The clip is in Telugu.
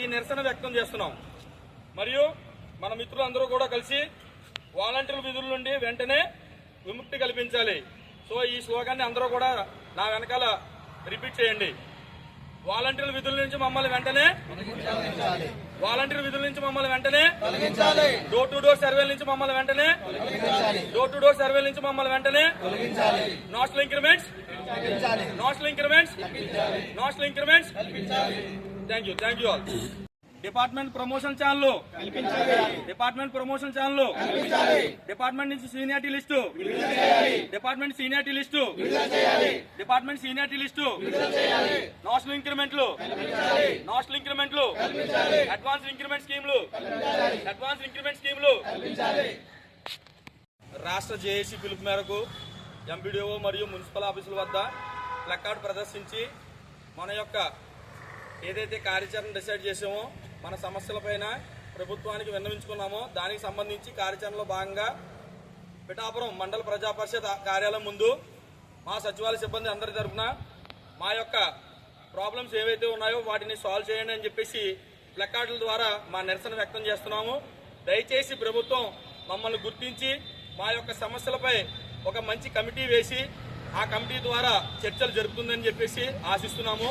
ఈ నిరసన వ్యక్తం చేస్తున్నాం. మరియు మన మిత్రులందరూ కూడా కలిసి వాలంటీర్ విధుల నుండి వెంటనే విముక్తి కల్పించాలి. సో ఈ స్లోగాన్ని అందరూ కూడా నా వెనకాల రిపీట్ చేయండి. వాలంటీర్ విధుల నుంచి మమ్మల్ని వెంటనే వాలంటీర్ విధుల నుంచి మమ్మల్ని వెంటనే డోర్ టు డోర్ సర్వే నుంచి మమ్మల్ని వెంటనే డోర్ టు డోర్ సర్వే నుంచి మమ్మల్ని వెంటనే national increments national increments national increments thank you thank you all department promotion channel department promotion channel department నుంచి seniority list department seniority list department seniority list national ఇంక్రిమెంట్లు నాషనల్ ఇంక్రిమెంట్లు అడ్వాన్స్ ఇంక్రిమెంట్ స్కీమ్లు అడ్వాన్స్ ఇంక్రిమెంట్ స్కీమ్లు రాష్ట్ర జేఏసీ పిలుపు మేరకు ఎంపీడీఓ మరియు మున్సిపల్ ఆఫీసుల వద్ద ప్లకార్డు ప్రదర్శించి మన యొక్క ఏదైతే కార్యాచరణ డిసైడ్ చేసామో మన సమస్యలపైన ప్రభుత్వానికి విన్నవించుకున్నామో దానికి సంబంధించి కార్యాచరణలో భాగంగా పిఠాపురం మండల ప్రజా పరిషత్ కార్యాలయం ముందు మా సచివాలయ సిబ్బంది అందరి తరఫున మా యొక్క ప్రాబ్లమ్స్ ఏవైతే ఉన్నాయో వాటిని సాల్వ్ చేయండి అని చెప్పేసి ప్లకార్డుల ద్వారా మా నిరసన వ్యక్తం చేస్తున్నాము. దయచేసి ప్రభుత్వం మమ్మల్ని గుర్తించి మా యొక్క సమస్యలపై ఒక మంచి కమిటీ వేసి ఆ కమిటీ ద్వారా చర్చలు జరుపుతుందని చెప్పేసి ఆశిస్తున్నాము.